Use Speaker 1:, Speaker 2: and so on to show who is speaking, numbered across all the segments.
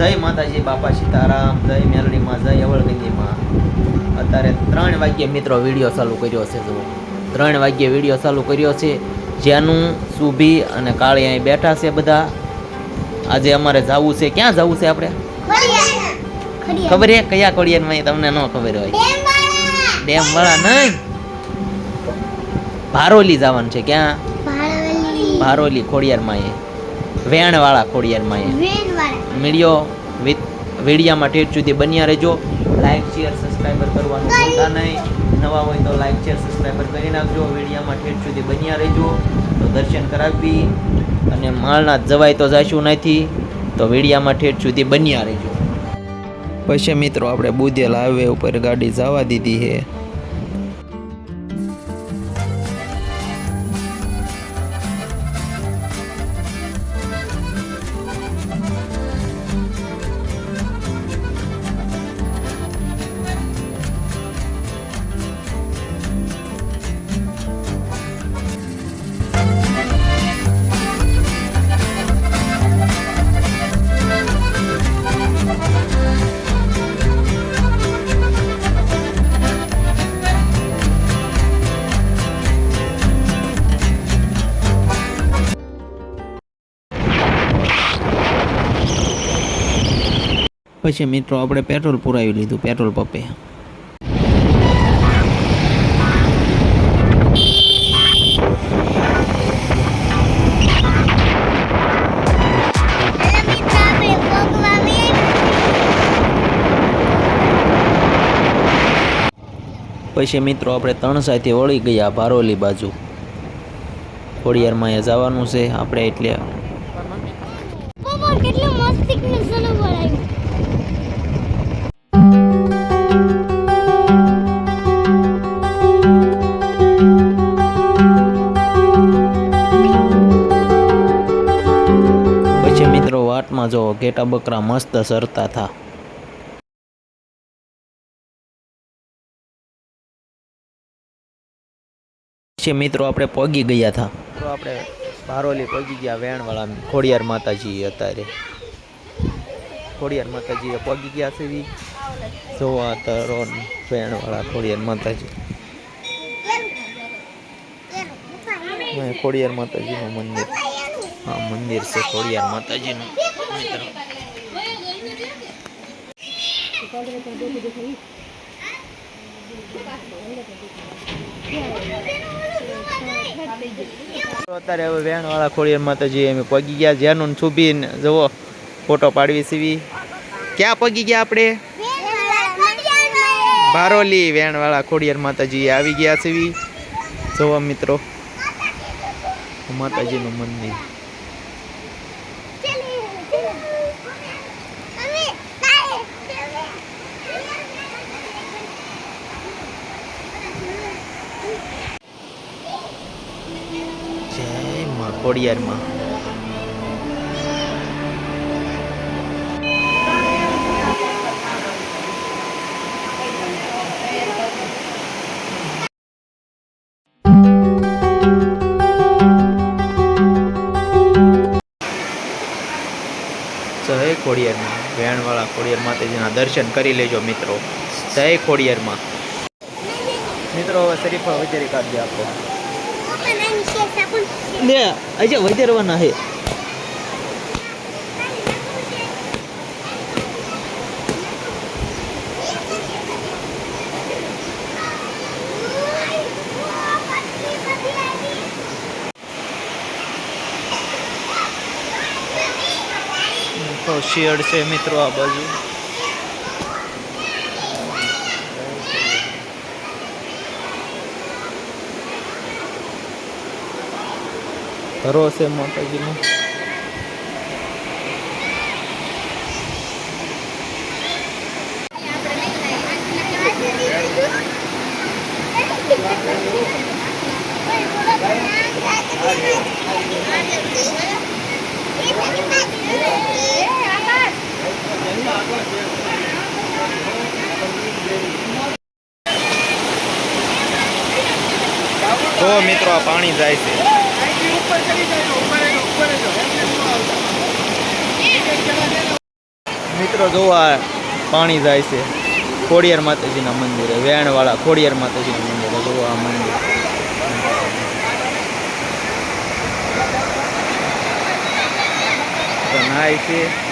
Speaker 1: જય માતાજી બાપા સીતારામ જય મેલડીમાં જય અવળગંજીમાં. અત્યારે ત્રણ વાગ્યે મિત્રો વીડિયો ચાલુ કર્યો છે જુઓ. ત્રણ વાગ્યે વીડિયો ચાલુ કર્યો છે. જેનું સુભી અને કાળી અહીં બેઠા છે બધા. આજે અમારે જવું છે. ક્યાં જવું છે આપણે? ખબર છે? કયા કોડિયારમાં તમને ન ખબર હોય? ડેમ વાળા નહીં. ભારોલી જવાનું છે ક્યાં? ભારોલી. ખોડિયારમાં એ. વેણ વાળા ખોડિયારમાં વિથ વિડીયામાં ઠેઠ સુધી બન્યા રહેજો. લાઇક શેર સબસ્ક્રાઈબર કરવાનું ભૂલતા નહીં. નવા હોય તો લાઇક શેર સબસ્ક્રાઈબર કરી નાખજો. વિડીયામાં ઠેઠ સુધી બન્યા રહેજો. તો દર્શન કરાવી અને માળના જવાય તો જાશું નથી તો વિડીયામાં ઠેઠ સુધી બન્યા રહેજો. પછી મિત્રો, આપણે બુધેલ હાઈવે ઉપર ગાડી જવા દીધી છે. પછી મિત્રો આપણે પેટ્રોલ પુરાવી લીધું પેટ્રોલ પંપે. પછી મિત્રો આપણે ત્રણ સાથે વળી ગયા ભારોલી બાજુ. ખોડિયારમાં એ જવાનું છે આપણે એટલે
Speaker 2: કેટલું મસ્તી
Speaker 1: ઘેટા બકરા મસ્ત સરતા હતા છે મિત્રો આપણે પગી ગયા હતા મિત્રો આપણે બારોલી પગી ગયા વેણવાળા ખોડિયાર માતાજી અત્યારે. ખોડિયાર માતાજીએ પગી ગયા છે. જોવા તરો વેણવાળા ખોડિયાર માતાજી. ખોડિયાર માતાજીનું મંદિર. આ મંદિર છે ખોડિયાર માતાજીનું. અત્યારે હવે વેણવાળા ખોડિયાર માતાજી અમે પગી ગયા. જ્યાંનું છુબી જવો ફોટો પાડવી સીવી ક્યાં પગી ગયા આપણે? બારોલી વેણવાળા ખોડિયાર માતાજી આવી ગયા સીવી જોવા મિત્રો, માતાજીનું મંદિર જય માં ખોડિયારમાં. જય ખોડિયારમાં. વેણવાળા ખોડિયાર માતાજીના દર્શન કરી લેજો મિત્રો. જય ખોડિયારમાં. મિત્રો શરીફા વગેરે કાઢી આપો લે આજે હે. તો શેડ છે મિત્રો આ બાજુ. ઘરો છે માતાજીનો તો મિત્રો આ પાણી જાય છે. મિત્રો જોવા પાણી જાય છે ખોડિયાર માતાજીના મંદિરે, વેણવાળા ખોડિયાર માતાજીના મંદિરે જોવા આ મંદિર. નાય છે.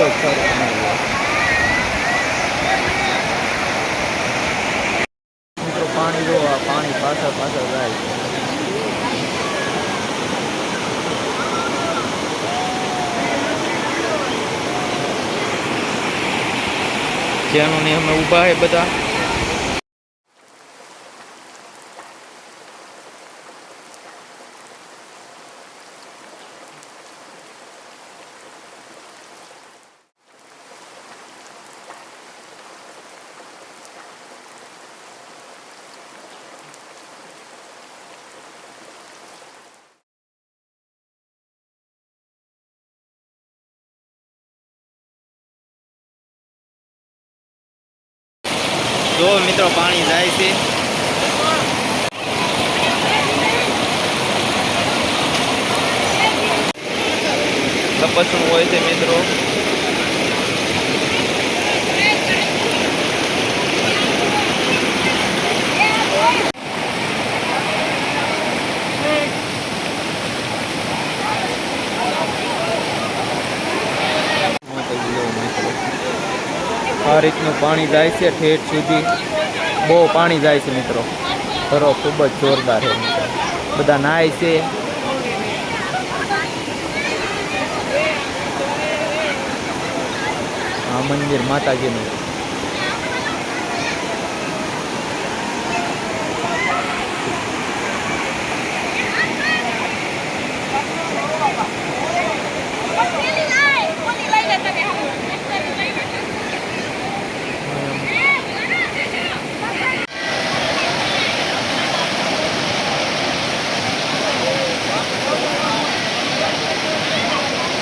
Speaker 1: મિત્રો પાણી જો પાણી પાછળ પાછળ જાય. ત્યાંનું ને અમે ઊભા હે બધા. જો મિત્રો પાણી જાય છે. તપસનું હોય છે મિત્રો માતાજી જય મિત્રો. આ રીતનું પાણી જાય છે, ઠેઠ સુધી બહુ પાણી જાય છે મિત્રો. ઘરો ખૂબ જ જોરદાર છે. બધા નાય છે. આ મંદિર માતાજીનું.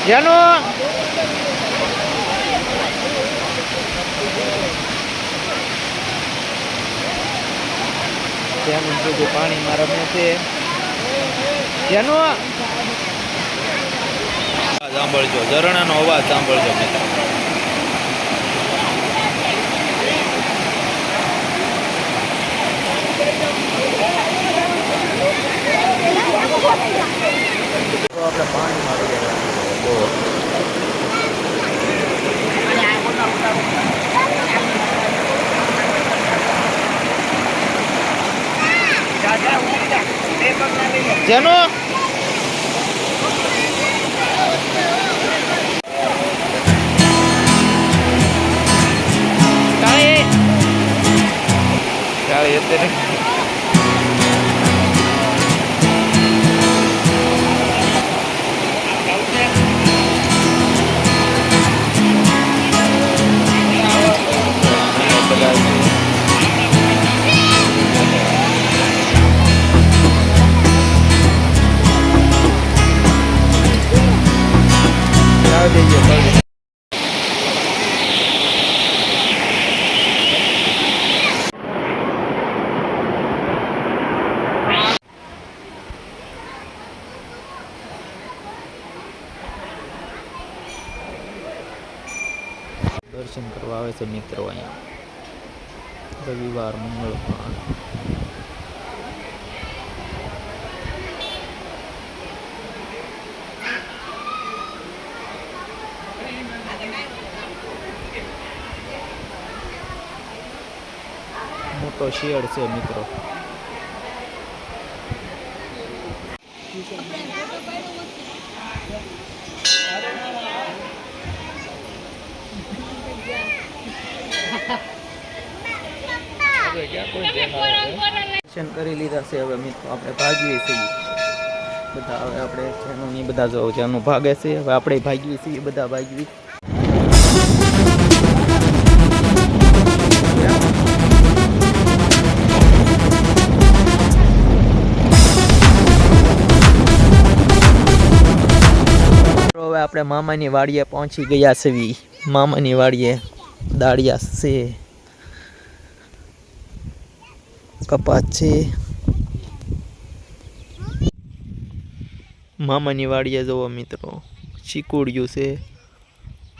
Speaker 1: જેનું જેનું બધું પાણીમાં રમે છે. જેનું સાંભળજો ઝરણાનો અવાજ સાંભળજો મિત્રો. તો આપણે પાણી મારી બહુ જેનું કાંઈ અત્યારે દર્શન કરવા આવે છે મિત્રો અહીંયા. રવિવાર મંગળવાર. મોટો શેડ છે મિત્રો. દર્શન કરી લીધા છે હવે મિત્રો, આપણે ભાગીએ છીએ. બધા હવે આપણે જેનું બધા જો જેનું ભાગે છે, હવે આપણે ભાગીએ છીએ, બધા ભાગીએ હવે આપણે મામાની વાડીએ પહોંચી ગયા છીએ. મામાની વાડીએ દાળિયા છે. કપાસ છે મામાની વાડીએ જુઓ મિત્રો. ચીકુડિયું છે.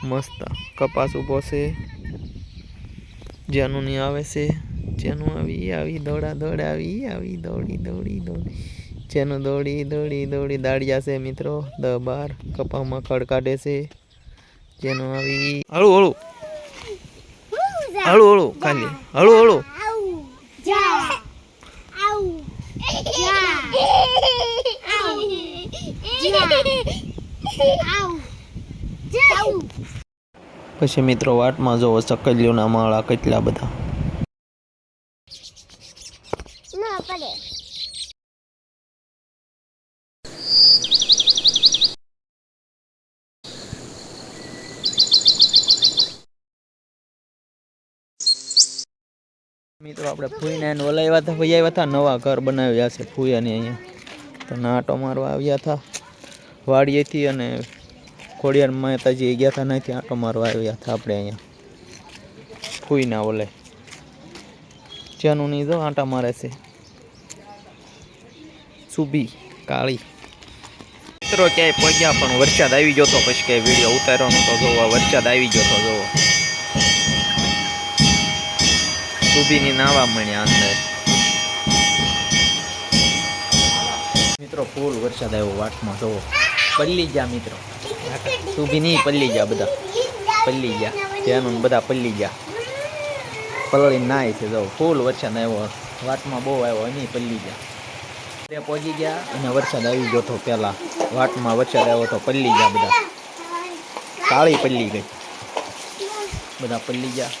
Speaker 1: મસ્ત કપાસ ઊભો છે. જેનું નહીં આવે છે. જેનું આવી આવી દોડા દોડા આવી આવી દોડી દોડી દોડી. જેનું દોડી દોડી દોડી દાડિયા છે મિત્રો. દ બાર કપામાં ખડ કાઢે છે. જેનું આવી હળું હળું. હળું હળું, ખાલી. હળું હળું.
Speaker 2: જા આઉ જા આઉ આઉ જાઉ
Speaker 1: પછી મિત્રો વાટમાં જોવો ચકલીઓના માળા કેટલા બધા.
Speaker 2: ના પડે
Speaker 1: મિત્રો, આપણે ફૂઈને એને ઓલાવ્યા હતા ભાઈ આવ્યા હતા નવા ઘર બનાવ્યા છે ફૂયાની અહીંયા. તો નાટો મારવા આવ્યા હતા વાડીએથી અને ખોડિયાર માતાજી ગયા હતા નહીં આટો મારવા આવ્યા હતા આપણે અહીંયા. ફૂઈના ઓલે. જેનું નહીં જો આટા મારે છે. સુભી, કાળી. મિત્રો, ક્યાંય પહોંચ્યા પણ વરસાદ આવી ગયો તો પછી ક્યાંય વીડિયો ઉતારવાનો તો જોવો, વરસાદ આવી ગયો તો જોવો. સુબીની નાવા મળ્યા અંદર. મિત્રો, ફૂલ વરસાદ આવ્યો વાટમાં જોવો પલ્લી ગયા મિત્રો. સુભી નહીં પલ્લી ગયા બધા. પલ્લી ગયા ત્યાંનું બધા પલ્લી ગયા પલળી નાય છે જો ફૂલ વરસાદ આવ્યો. વાટમાં બહુ આવ્યો નહીં પલ્લી ગયા તે પહોંચી ગયા અને વરસાદ આવી ગયો તો પહેલા. વાટમાં વરસાદ આવ્યો તો પલ્લી ગયા બધા. કાળી પલ્લી ગઈ. બધા પલ્લી ગયા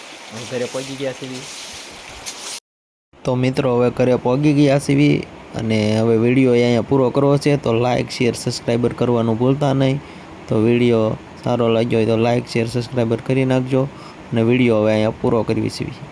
Speaker 1: ઘરે પહોંચી ગયા સીવી તો મિત્રો હવે ઘરે પહોંચી ગયા સીવી અને હવે વીડિયો અહીંયા પૂરો કરવો છે, તો લાઇક શેર સબસ્ક્રાઈબર કરવાનું ભૂલતા નહીં. તો વીડિયો સારો લાગ્યો હોય તો લાઇક શેર સબસ્ક્રાઈબર કરી નાખજો અને વીડિયો હવે અહીંયા પૂરો કરવી સીવી